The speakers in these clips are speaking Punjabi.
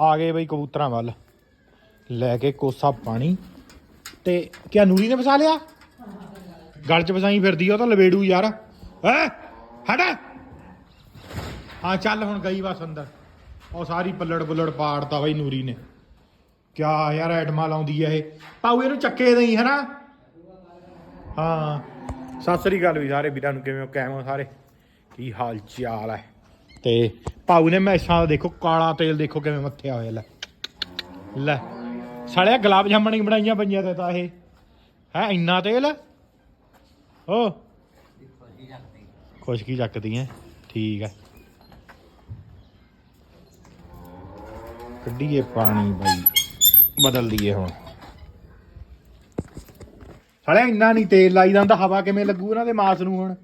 ਆ ਗਏ ਬਈ ਕਬੂਤਰਾਂ ਵੱਲ। ਲੈ ਕੇ ਕੋਸਾ ਪਾਣੀ। ਤੇ ਕਿਆ ਨੂਰੀ ਨੇ ਵਸਾ ਲਿਆ? ਗਲ ਚ ਵਸਾਈ ਫਿਰਦੀ ਆ ਉਹ ਤਾਂ ਲਵੇੜੂ ਯਾਰ। ਹੈ? ਹਟ। ਹਾਂ, ਚੱਲ ਹੁਣ ਗਈ ਬਸ ਅੰਦਰ। ਉਹ ਸਾਰੀ ਪੱਲੜ ਬੁੱਲੜ ਪਾੜਤਾ ਬਈ ਨੂਰੀ ਨੇ। ਕਿਆ ਯਾਰ ਐਟਮਾ ਲਾਉਂਦੀ ਆ ਇਹ। ਪਾਉ ਇਹਨੂੰ ਚੱਕੇ ਦੇਈ, ਹਨਾ? ਹਾਂ। ਸਤਿ ਸ੍ਰੀ ਅਕਾਲ ਵੀ ਸਾਰੇ ਵੀਰਾਂ ਨੂੰ, ਕਿਵੇਂ ਹੋ? ਕਿਵੇਂ ਹੋ ਸਾਰੇ? ਕੀ ਹਾਲ ਚਾਲ ਹੈ ਤੇ ਪਾਉ ਨੇ ਮੈਸਾਂ ਦਾ ਦੇਖੋ, ਕਾਲਾ ਤੇਲ ਦੇਖੋ ਕਿਵੇਂ ਮੱਥਿਆ ਹੋਇਆ, ਲੈ। ਲੈ। ਸਾਲਿਆ ਗੁਲਾਬ ਜਾਮਣ ਹੀ ਬਣਾਈਆਂ ਪਈਆਂ ਤੇ ਤਾਂ ਇਹ। ਹੈ, ਇੰਨਾ ਤੇਲ? ਓ। ਖੁਸ਼ਕੀ ਚੱਕਦੀ ਐ। ਠੀਕ ਐ। ਕੱਢੀਏ ਪਾਣੀ ਬਾਈ। ਬਦਲ ਦਈਏ ਹੁਣ। ਸਾਲਿਆ ਇੰਨਾ ਨਹੀਂ ਤੇਲ ਲਾਈਦਾ ਹੁੰਦਾ ਹਵਾ ਕਿਵੇਂ ਲੱਗੂ ਉਹਨਾਂ ਦੇ ਮਾਸ ਨੂੰ ਹੁਣ?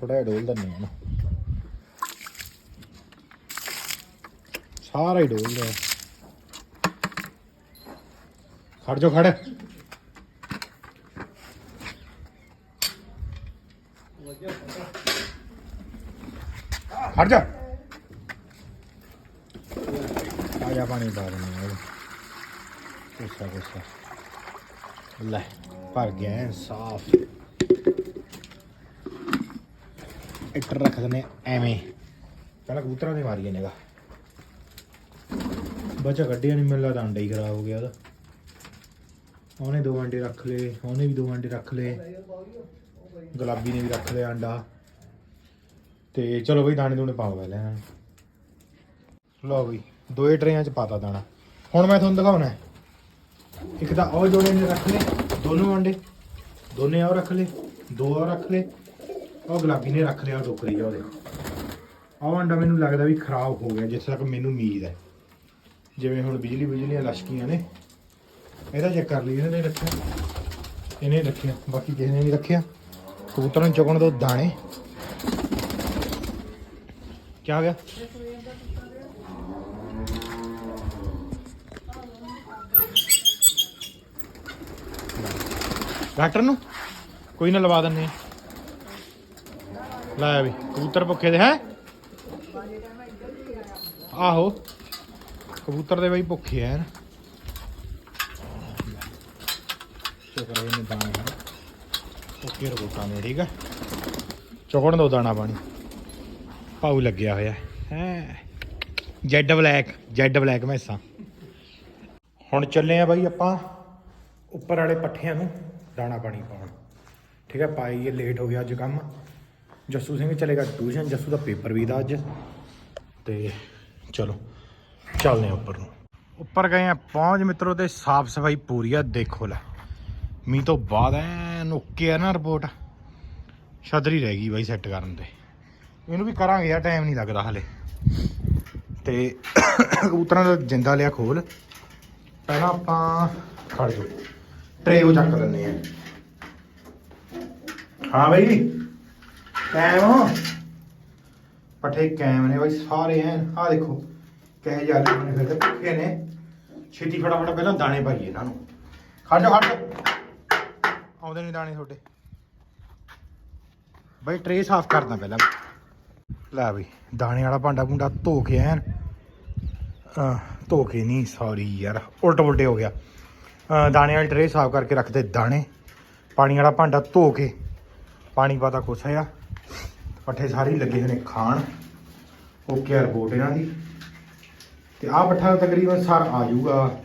ਥੋੜਾ ਜਿਹਾ ਡੋਲ ਦਿੰਦੇ ਆ ਨਾ। ਸਾਰਾ ਹੀ ਡੋਲ ਰਿਹਾ। ਖੜ ਜਾ ਖੜ। ਖੜ ਜਾ। ਆ ਜਾ ਪਾਣੀ ਪਾ ਦਿੰਦੇ ਆ ਕੁਸਾ ਕੁਸਾ। ਲੈ, ਭਰ ਗਿਆ ਸਾਫ਼। ਇੱਟ ਰੱਖ ਦਿੰਦੇ ਐਵੇਂ। ਪਹਿਲਾਂ ਕਬੂਤਰਾਂ ਦੇ ਮਾਰੀਏ ਨੇਗਾ ਬੱਚਾ ਕੱਢਿਆ ਨਹੀਂ ਮੈਨੂੰ ਲੱਗਦਾ ਅੰਡਾ ਹੀ ਖਰਾਬ ਹੋ ਗਿਆ ਉਹਦਾ। ਉਹਨੇ ਦੋ ਅੰਡੇ ਰੱਖ ਲਏ, ਉਹਨੇ ਵੀ ਦੋ ਅੰਡੇ ਰੱਖ ਲਏ। ਗੁਲਾਬੀ ਨੇ ਵੀ ਰੱਖ ਲਿਆ ਅੰਡਾ। ਤੇ ਚਲੋ ਬਈ, ਦਾਣੇ ਦੂਣੇ ਪਾਓ ਪਹਿਲਾਂ ਇਹਨਾਂ ਨੂੰ। ਲਓ ਬਈ, ਦੋਏ ਟਰੇਆਂ ਚ ਪਾਤਾ ਦਾਣਾ। ਹੁਣ ਮੈਂ ਤੁਹਾਨੂੰ ਦਿਖਾਉਣਾ ਇੱਕ ਤਾਂ ਉਹ ਜੋੜੇ ਨੇ ਰੱਖ ਲਏ, ਦੋਨੋਂ ਅੰਡੇ। ਦੋਨੇ ਉਹ ਰੱਖ ਲਏ, ਦੋ ਉਹ ਰੱਖ ਲਏ। ਉਹ ਗੁਲਾਬੀ ਨੇ ਰੱਖ ਲਿਆ, ਉਹ ਟੋਕਰੀ ਜਾ ਉਹਦੇ ਆਹ ਅੰਡਾ ਮੈਨੂੰ ਲੱਗਦਾ ਵੀ ਖਰਾਬ ਹੋ ਗਿਆ, ਜਿੱਥੇ ਤੱਕ ਮੈਨੂੰ ਉਮੀਦ ਹੈ। ਜਿਵੇਂ ਹੁਣ ਬਿਜਲੀ ਬਿਜਲੀਆਂ ਲਸ਼ਕੀਆਂ ਨੇ, ਇਹਦਾ ਚੈੱਕ ਕਰ ਲਈ ਇਹਨੇ ਰੱਖਿਆ। ਇਹਨੇ ਰੱਖਿਆ, ਬਾਕੀ ਕਿਸੇ ਨੇ ਨਹੀਂ ਰੱਖਿਆ। ਕਬੂਤਰਾਂ ਨੂੰ ਚੁਗਣ ਤੋਂ ਦਾਣੇ। ਕੀ ਹੋ ਗਿਆ? ਡਾਕਟਰ ਨੂੰ? ਕੋਈ ਨਾ ਲਵਾ ਦਿੰਨੇ ਲਾਇਆ ਵੀ, ਕਬੂਤਰ ਭੁੱਖੇ ਦੇ ਹੈ? ਆਹੋ। ਕਬੂਤਰ ਦੇ ਬਈ ਭੁੱਖੇ ਐ ਸ਼ੁਕਰ ਹੈ ਇਹਨੇ ਦਾਣੇ ਹਨ ਓਕੇ ਰੋਟਾ ਨੇ, ਠੀਕ ਹੈ ਚੁਗਣ ਦੋ ਦਾਣਾ ਪਾਣੀ। ਪਾਉ ਲੱਗਿਆ ਹੋਇਆ। ਹੈ। ਜੈਡ ਬਲੈਕ ਜੈਡ ਬਲੈਕ ਮੈਸਾਂ। ਹੁਣ ਚੱਲੇ ਆ ਬਾਈ ਆਪਾਂ ਉੱਪਰ ਵਾਲੇ ਪੱਠਿਆਂ ਨੂੰ ਦਾਣਾ ਪਾਣੀ ਪਾਉਣ। ਠੀਕ ਹੈ ਪਾਈਏ ਲੇਟ ਹੋ ਗਿਆ ਅੱਜ ਕੰਮ। ਜੱਸੂ ਸਿੰਘ ਚਲੇਗਾ ਟਿਊਸ਼ਨ ਜੱਸੂ ਦਾ ਪੇਪਰ ਵੀ ਦਾ ਅੱਜ। ਤੇ ਚਲੋ। ਚੱਲਦੇ ਆ ਉੱਪਰ ਨੂੰ। ਉੱਪਰ ਗਏ ਆ ਪਹੁੰਚ ਮਿੱਤਰੋ ਤੇ ਸਾਫ਼ ਸਫ਼ਾਈ ਪੂਰੀ ਆ, ਦੇਖੋ ਲੈ। ਮੀਂਹ ਤੋਂ ਬਾਅਦ ਐਨ ਓਕੇ ਆ ਨਾ ਰਿਪੋਰਟ ਛਤਰੀ ਰਹਿ ਗਈ ਬਾਈ ਸੈੱਟ ਕਰਨ ਤੇ। ਇਹਨੂੰ ਵੀ ਕਰਾਂਗੇ ਯਾਰ ਟਾਈਮ ਨਹੀਂ ਲੱਗਦਾ ਹਲੇ। ਤੇ ਕਬੂਤਰਾਂ ਦਾ ਜਿੰਦਾ ਲਿਆ ਖੋਲ। ਪਹਿਲਾਂ ਆਪਾਂ ਖੜ ਜੋ ਟਰੇ ਉਹ ਚੱਕ ਲੈਂਦੇ ਆ ਹਾਂ ਬਈ, ਕੈਮ ਪੱਠੇ ਕੈਮ ਨੇ ਬਾਈ, ਸਾਰੇ ਐਨ ਆ ਦੇਖੋ। ਕਹੇ ਜਾ ਰਹੇ ਨੇ ਫਿਰਦੇ ਭੁੱਖੇ ਨੇ। ਛੇਤੀ ਫਟਾਫਟ ਪਹਿਲਾਂ ਦਾਣੇ ਪਾਈਏ ਇਹਨਾਂ ਨੂੰ। ਖੜ ਜਾ ਖੜ ਜਾ ਆਉਂਦੇ ਨਹੀਂ ਦਾਣੇ ਤੁਹਾਡੇ। ਬਈ ਟਰੇ ਸਾਫ਼ ਕਰਦਾ ਪਹਿਲਾਂ। ਲੈ ਬਈ, ਦਾਣੇ ਵਾਲਾ ਭਾਂਡਾ ਭੁੰਡਾ ਧੋ ਕੇ ਐਨ। ਧੋ ਕੇ ਨਹੀਂ ਸੌਰੀ ਯਾਰ ਉਲਟ ਉਲਟੇ ਹੋ ਗਿਆ। ਦਾਣੇ ਵਾਲੀ ਟਰੇ ਸਾਫ਼ ਕਰਕੇ ਰੱਖਦੇ ਦਾਣੇ। ਪਾਣੀ ਵਾਲਾ ਭਾਂਡਾ ਧੋ ਕੇ, ਪਾਣੀ ਪਾਤਾ ਕੋਸਾ ਆ ਪੱਠੇ ਸਾਰੇ ਲੱਗੇ ਹੋਏ ਨੇ ਖਾਣ। ਓਕੇ ਰਿਪੋਰਟ ਇਹਨਾਂ ਦੀ। ਤੇ ਆਹ ਪੱਠਾ ਤਕਰੀਬਨ ਸਾਰ ਆ ਜਾਊਗਾ।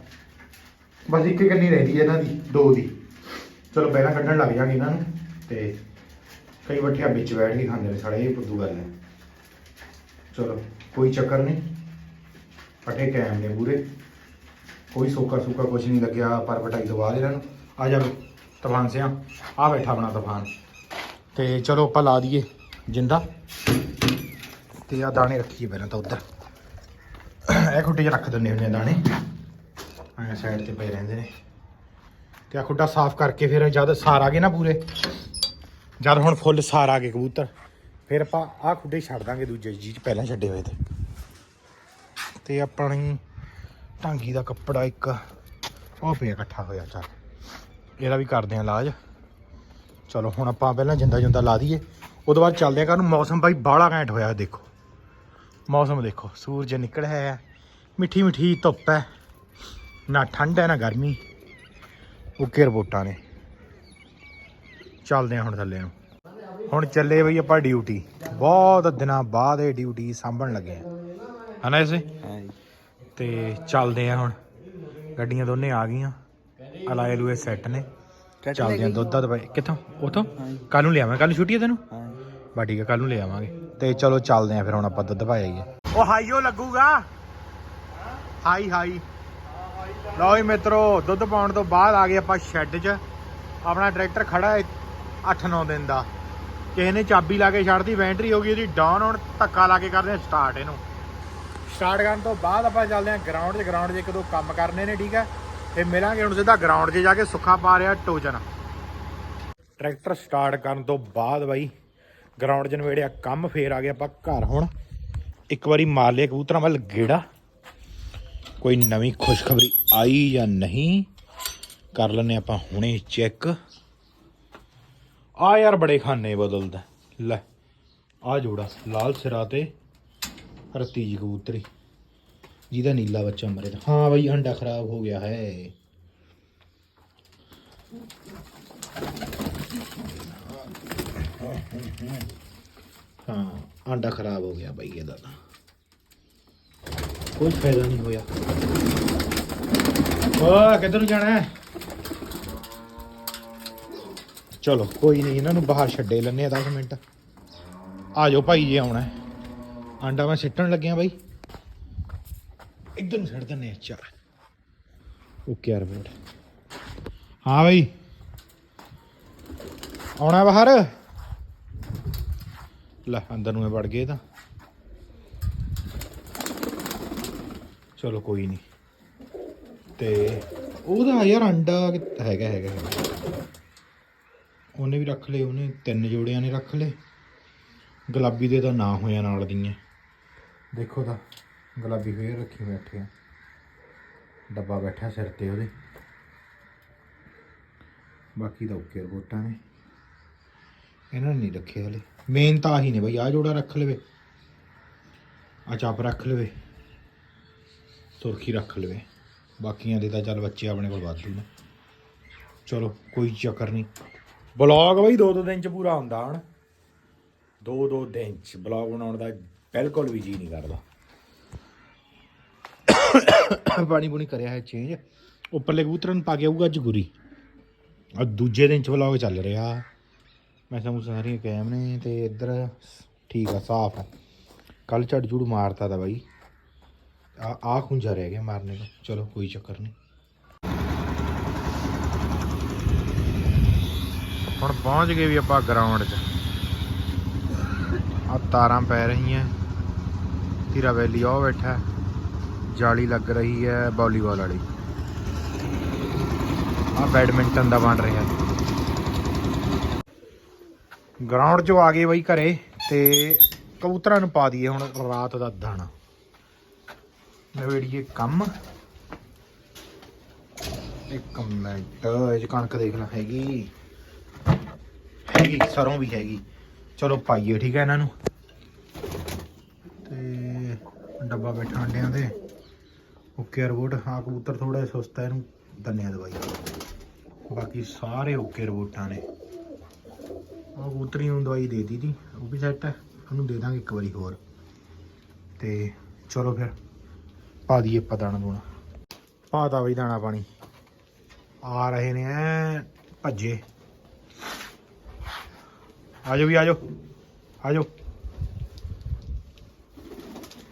ਬਸ ਇੱਕ ਕੰਨੀ ਰਹਿੰਦੀ ਹੈ ਇਹਨਾਂ ਦੀ, ਦੋ ਦੀ। ਚਲੋ ਪਹਿਲਾਂ ਕੱਢਣ ਲੱਗ ਜਾਗੇ ਇਹਨਾਂ ਨੂੰ ਤੇ ਕਈ ਪੱਠਿਆਂ ਵਿੱਚ ਬੈਠ ਕੇ ਖਾਂਦੇ ਨੇ ਸਾਲੇ, ਇਹ ਪੁੱਦੂ ਗੱਲ ਹੈ। ਚਲੋ, ਕੋਈ ਚੱਕਰ ਨਹੀਂ। ਪੱਠੇ ਟਾਈਮ ਨੇ ਪੂਰੇ। ਕੋਈ ਸੋਕਾ ਸੋਕਾ ਕੁਝ ਨਹੀਂ ਲੱਗਿਆ, ਪਰ ਪਟਾਈ ਤੋਂ ਬਾਅਦ ਇਹਨਾਂ ਨੂੰ। ਆ ਜਾ ਤਫਾਨ ਸਿਆ। ਆ ਬੈਠਾ ਆਪਣਾ ਤੂਫਾਨ। ਤੇ ਚਲੋ ਆਪਾਂ ਲਾ ਦਈਏ ਜਿੰਦਾ। ਤੇ ਆ ਦਾਣੇ ਰੱਖੀਏ ਪਹਿਲਾਂ ਤਾਂ ਉੱਧਰ। ਇਹ ਖੁੱਡੇ 'ਚ ਰੱਖ ਦਿੰਦੇ ਹੁੰਦੇ ਆ ਦਾਣੇ। ਐਂ ਸਾਈਡ ਤੇ ਪਏ ਰਹਿੰਦੇ ਨੇ। ਤੇ ਆ ਖੁੱਡਾ ਸਾਫ਼ ਕਰਕੇ ਫਿਰ ਜਦ ਸਾਰ ਆ ਗਏ ਨਾ ਪੂਰੇ, ਜਦ ਹੁਣ ਫੁੱਲ ਸਾਰ ਆ ਗਏ ਕਬੂਤਰ, ਫਿਰ ਆਪਾਂ ਆ ਖੁੱਡੇ ਛੱਡ ਦਾਂਗੇ ਦੂਜੇ ਜੀ 'ਚ ਪਹਿਲਾਂ ਛੱਡੇ ਹੋਏ ਤੇ। ਤੇ ਆਪਣੀ ਟਾਂਗੀ ਦਾ ਕੱਪੜਾ ਇੱਕ, ਉਹ ਪਿਆ ਇਕੱਠਾ ਹੋਇਆ, ਚੱਲ। ਇਹਦਾ ਵੀ ਕਰਦੇ ਆਂ ਇਲਾਜ। ਚਲੋ, ਹੁਣ ਆਪਾਂ ਪਹਿਲਾਂ ਜਿੰਦਾ ਜਿੰਦਾ ਲਾ ਦਈਏ। ਉਹਦੇ ਬਾਅਦ ਚੱਲਦੇ ਆ ਕਰਨ ਮੌਸਮ ਬਾਈ ਬਾਹਲਾ ਘੈਂਟ ਹੋਇਆ, ਦੇਖੋ। ਮੌਸਮ ਦੇਖੋ, ਸੂਰਜ ਨਿਕਲਿਆ ਹੈ ਮਿੱਠੀ ਮਿੱਠੀ ਧੁੱਪ ਹੈ। ਨਾ ਠੰਡ ਹੈ ਨਾ ਗਰਮੀ। ਓਕੇ ਰਿਪੋਰਟਾਂ ਨੇ। ਚੱਲਦੇ ਹਾਂ ਹੁਣ ਥੱਲੇ ਨੂੰ। ਹੁਣ ਚੱਲੇ ਬਈ ਆਪਾਂ ਡਿਊਟੀ। ਬਹੁਤ ਦਿਨਾਂ ਬਾਅਦ ਇਹ ਡਿਊਟੀ ਸਾਂਭਣ ਲੱਗੇ ਆ ਹਨਾ ਇਸੇ? ਤੇ ਚੱਲਦੇ ਆ ਹੁਣ। ਗੱਡੀਆਂ ਦੋਨੇ ਆ ਗਈਆਂ। ਅਲਾਏ ਲੂਏ ਸੈੱਟ ਨੇ। ਚੱਲਦੇ ਆ ਦੁੱਧ ਦਾ ਕਿੱਥੋਂ? ਉਥੋਂ? ਕੱਲ ਨੂੰ ਲਿਆਵਾਂ ਕੱਲ ਨੂੰ ਛੁੱਟੀ ਹੈ ਤੈਨੂੰ? ਬਾ ਠੀਕ ਹੈ ਕੱਲ ਨੂੰ ਲੈ ਆਵਾਂਗੇ। ਤੇ ਚਲੋ ਚੱਲਦੇ ਆ ਫਿਰ ਹੁਣ ਆਪਾਂ ਦੁੱਧ ਪਾਏਗੇ ਉਹ ਹਾਈਓ ਲੱਗੂਗਾ। ਹਾਈ ਹਾਈ। ਲਓ ਜੀ ਮਿੱਤਰੋ, ਦੁੱਧ ਪਾਉਣ ਤੋਂ ਬਾਅਦ ਆ ਗਏ ਆਪਾਂ ਸ਼ੈੱਡ 'ਚ। ਆਪਣਾ ਟਰੈਕਟਰ ਖੜਾ ਹੈ 8-9 ਦਿਨ ਦਾ। ਕਿਸੇ ਨੇ ਚਾਬੀ ਲਾ ਕੇ ਛੱਡਤੀ, ਬੈਟਰੀ ਹੋ ਗਈ ਇਹਦੀ ਡਾਊਨ ਹੁਣ, ਧੱਕਾ ਲਾ ਕੇ ਕਰਦੇ ਆ ਸਟਾਰਟ ਇਹਨੂੰ। ਸਟਾਰਟ ਕਰਨ ਤੋਂ ਬਾਅਦ ਆਪਾਂ ਚੱਲਦੇ ਆ ਗਰਾਊਂਡ 'ਚ ਗਰਾਊਂਡ 'ਚ ਇੱਕ ਦੋ ਕੰਮ ਕਰਨੇ ਨੇ, ਠੀਕ ਹੈ? ਤੇ ਮਿਲਾਂਗੇ ਹੁਣ ਸਿੱਧਾ ਗਰਾਊਂਡ 'ਚ ਜਾ ਕੇ ਸੁੱਖਾ ਪਾ ਰਿਹਾ ਟੋਜਨ। ਟਰੈਕਟਰ ਸਟਾਰਟ ਕਰਨ ਤੋਂ ਬਾਅਦ ਬਾਈ ਗਰਾਊਂਡ 'ਚ ਨਵੇੜਿਆ, ਕੰਮ ਫੇਰ ਆ ਗਿਆ ਆਪਾਂ ਘਰ ਹੁਣ। ਇੱਕ ਵਾਰੀ ਮਾਰ ਲਿਆ ਕਬੂਤਰਾਂ ਵੱਲ ਗੇੜਾ। ਕੋਈ ਨਵੀਂ ਖੁਸ਼ਖਬਰੀ ਆਈ ਜਾਂ ਨਹੀਂ, ਕਰ ਲੈਨੇ ਆਪਾਂ ਹੁਣੇ ਚੈੱਕ। ਆ ਯਾਰ ਬੜੇ ਖਾਨੇ ਬਦਲਦਾ। ਲੈ, ਆ ਜੋੜਾ ਲਾਲ ਸਿਰਾ ਤੇ ਰਤੀਜ ਕਬੂਤਰੀ। ਜਿਹਦਾ ਨੀਲਾ ਬੱਚਾ ਮਰੇ ਹਾਂ ਬਈ, ਅੰਡਾ ਖਰਾਬ ਹੋ ਗਿਆ ਹੈ। ਹਾਂ ਆਂਡਾ ਖਰਾਬ ਹੋ ਗਿਆ ਬਾਈ ਇਹਦਾ ਤਾਂ। ਕੋਈ ਫਾਇਦਾ ਨਹੀਂ ਹੋਇਆ। ਓ ਕਿੱਧਰ ਨੂੰ ਜਾਣਾ ਹੈ? ਚਲੋ ਕੋਈ ਨਹੀਂ ਇਹਨਾਂ ਨੂੰ ਬਾਹਰ ਛੱਡੇ ਲੈਣੇ ਆ 10 ਮਿੰਟ। ਆ ਜਾਓ ਭਾਈ ਜੀ ਆਉਣਾ ਹੈ। ਆਂਡਾ ਮੈਂ ਸਿੱਟਣ ਲੱਗਿਆ ਬਾਈ। ਇੱਧਰ ਨੂੰ ਛੱਡ ਦਿੰਨੇ ਆ ਚਾ ਓਕੇ ਯਾਰ ਬੋਲ ਹਾਂ ਬਾਈ। ਆਉਣਾ ਬਾਹਰ? ਲੈ ਅੰਦਰ ਨੂੰ ਇਹ ਵੜ ਗਏ ਤਾਂ। ਚਲੋ ਕੋਈ ਨਹੀਂ ਤੇ ਉਹਦਾ ਯਾਰ ਅੰਡਾ ਹੈਗਾ ਹੈਗਾ ਹੈਗਾ। ਉਹਨੇ ਵੀ ਰੱਖ ਲਏ ਉਹਨੇ ਤਿੰਨ ਜੋੜਿਆਂ ਨੇ ਰੱਖ ਲਏ। ਗੁਲਾਬੀ ਦੇ ਤਾਂ ਨਾ ਹੋਇਆ ਨਾਲ ਦੀਆਂ। ਦੇਖੋ ਤਾਂ ਗੁਲਾਬੀ ਫੇਰ ਰੱਖੀ ਬੈਠੇ ਆ। ਡੱਬਾ ਬੈਠਾ ਸਿਰ ਤੇ ਉਹਦੇ। ਬਾਕੀ ਤਾਂ ਓਕੇ ਰਿਪੋਰਟਾਂ ਨੇ। ਇਹਨਾਂ ਨੇ ਨਹੀਂ ਰੱਖੇ ਹਲੇ। ਮੇਨ ਤਾਂ ਆਹੀ ਨੇ ਬਈ ਆ ਜੋੜਾ ਰੱਖ ਲਵੇ। ਆ ਚਾਪ ਰੱਖ ਲਵੇ। ਸੁਰਖੀ ਰੱਖ ਲਵੇ। ਬਾਕੀਆਂ ਦੇ ਤਾਂ ਚੱਲ ਬੱਚੇ ਆਪਣੇ ਕੋਲ ਵਾਧੂ ਨੇ। ਚਲੋ, ਕੋਈ ਚੱਕਰ ਨਹੀਂ। ਬਲੌਗ ਬਈ ਦੋ ਦੋ ਦਿਨ ਚ ਪੂਰਾ ਹੁੰਦਾ ਹਣ। ਦੋ ਦੋ ਦਿਨ ਚ ਬਲੌਗ ਬਣਾਉਣ ਦਾ ਬਿਲਕੁਲ ਵੀ ਜੀ ਨਹੀਂ ਕਰਦਾ। ਪਾਣੀ ਪੂਣੀ ਕਰਿਆ ਹੈ ਚੇਂਜ ਉੱਪਰਲੇ ਕਬੂਤਰਾਂ ਨੂੰ ਪਾ ਕੇ ਆਊਗਾ ਅੱਜ ਗੁਰੀ। ਅੱਜ ਦੂਜੇ ਦਿਨ ਚ ਵਲੌਗ ਚੱਲ ਰਿਹਾ। ਮੈਂ ਸਮਝ ਸਾਰੀਆਂ ਕੈਮ ਨੇ ਤੇ ਇੱਧਰ ਠੀਕ ਆ, ਸਾਫ਼ ਆ। ਕੱਲ ਝੜ ਝੂੜ ਮਾਰਤਾ ਤਾ ਬਾਈ। ਆ ਆ ਖੁੰਝਾ ਰਹਿ ਗਿਆ ਮਾਰਨੇ ਨੂੰ। ਚਲੋ, ਕੋਈ ਚੱਕਰ ਨਹੀਂ। ਹੁਣ ਪਹੁੰਚ ਗਏ ਵੀ ਆਪਾਂ ਗਰਾਊਂਡ 'ਚ। ਆ ਤਾਰਾਂ ਪੈ ਰਹੀਆਂ। ਤੀਰਾ ਵੈਲੀ ਉਹ ਬੈਠਾ। ਜਾਲੀ ਲੱਗ ਰਹੀ ਹੈ ਵਾਲੀਬਾਲ ਵਾਲੀ। ਆ ਬੈਡਮਿੰਟਨ ਦਾ ਬਣ ਰਿਹਾ। ਗਰਾਊਂਡ 'ਚੋਂ ਆ ਗਏ ਬਈ ਘਰੇ ਤੇ ਕਬੂਤਰਾਂ ਨੂੰ ਪਾ ਦਈਏ ਹੁਣ ਰਾਤ ਦਾ ਦਾਣਾ। ਨਵੇੜੀਏ ਕੰਮ। ਇੱਕ ਮਿੰਟ, ਇਹ 'ਚ ਕਣਕ ਦੇਖਣਾ ਹੈਗੀ। ਹੈਗੀ, ਸਰੋਂ ਵੀ ਹੈਗੀ। ਚਲੋ ਪਾਈਏ, ਠੀਕ ਹੈ ਇਹਨਾਂ ਨੂੰ। ਤੇ ਡੱਬਾ ਬੈਠਾ ਅੰਡਿਆਂ ਦੇ। ਓਕੇ ਰਿਪੋਰਟ ਹਾਂ ਕਬੂਤਰ ਥੋੜਾ ਜਿਹਾ ਹੈ ਇਹਨੂੰ ਦੰਨਿਆ ਦਵਾਈ। ਬਾਕੀ ਸਾਰੇ ਓਕੇ ਰਿਪੋਰਟਾਂ ਨੇ। ਉਹ ਕਬੂਤਰੀ ਨੂੰ ਦਵਾਈ ਦੇ ਦਿੱਤੀ ਉਹ ਵੀ ਸੈੱਟ ਹੈ ਉਹਨੂੰ ਦੇ ਦਾਂਗੇ ਇੱਕ ਵਾਰੀ ਹੋਰ। ਤੇ ਚਲੋ ਫਿਰ। ਪਾ ਦਈਏ ਆਪਾਂ ਦਾਣਾ ਦੂਣਾ। ਪਾ ਤਾ ਬਈ ਦਾਣਾ ਪਾਣੀ। ਆ ਰਹੇ ਨੇ ਐਂ ਭੱਜੇ। ਆਜੋ ਵੀ ਆਜੋ। ਆਜੋ।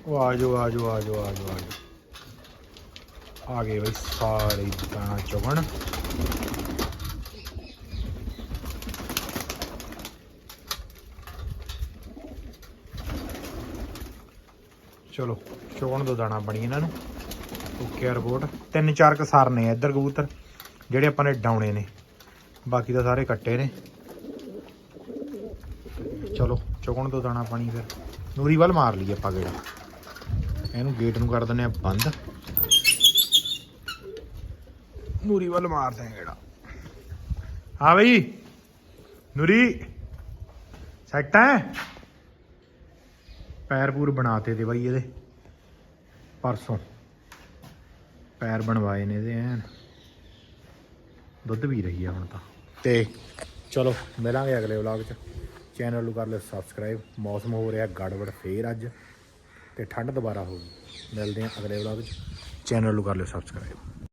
ਉਹ ਆਜੋ ਆਜੋ ਆਜੋ ਆਜੋ ਆਜੋ। ਆ ਗਏ ਬਈ ਸਾਰੇ ਦਾਣਾ ਚੁਗਣ ਚਲੋ ਚੁਗਣ ਦੋ ਦਾਣਾ ਬਣੀ ਇਹਨਾਂ ਨੂੰ। ਓਕੇ ਰਿਪੋਰਟ ਤਿੰਨ ਚਾਰ ਕਸਾਰ ਨੇ ਇੱਧਰ ਕਬੂਤਰ, ਜਿਹੜੇ ਆਪਾਂ ਨੇ ਡਾਉਣੇ ਨੇ। ਬਾਕੀ ਤਾਂ ਸਾਰੇ ਕੱਟੇ ਨੇ। ਚਲੋ ਚੁਗਣ ਤੋਂ ਦਾਣਾ ਪਾਣੀ ਫਿਰ। ਨੂਰੀ ਵੱਲ ਮਾਰ ਲਈਏ ਆਪਾਂ ਗੇੜਾ। ਇਹਨੂੰ ਗੇਟ ਨੂੰ ਕਰ ਦਿੰਦੇ ਆ ਬੰਦ। ਨੂਰੀ ਵੱਲ ਮਾਰਦੇ ਆ ਗੇੜਾ। ਹਾਂ ਬਈ। ਨੂਰੀ ਸੈੱਟ ਹੈ? ਪੈਰ ਪੂਰ ਬਣਾਤੇ ਤੇ ਬਾਈ ਇਹਦੇ। ਪਰਸੋਂ। ਪੈਰ ਬਣਵਾਏ ਨੇ ਇਹਦੇ ਐਨ। ਦੁੱਧ ਵੀ ਰਹੀ ਆ ਹੁਣ ਤਾਂ। ਤੇ ਚਲੋ, ਮਿਲਾਂਗੇ ਅਗਲੇ ਵਲੌਗ 'ਚ। ਚੈਨਲ ਨੂੰ ਕਰ ਲਿਓ ਸਬਸਕ੍ਰਾਈਬ ਮੌਸਮ ਹੋ ਰਿਹਾ ਗੜਬੜ ਫੇਰ ਅੱਜ। ਤੇ ਠੰਡ ਦੁਬਾਰਾ ਹੋ ਗਈ। ਮਿਲਦੇ ਹਾਂ ਅਗਲੇ ਵਲੌਗ 'ਚ। ਚੈਨਲ ਨੂੰ ਕਰ ਲਿਓ ਸਬਸਕ੍ਰਾਈਬ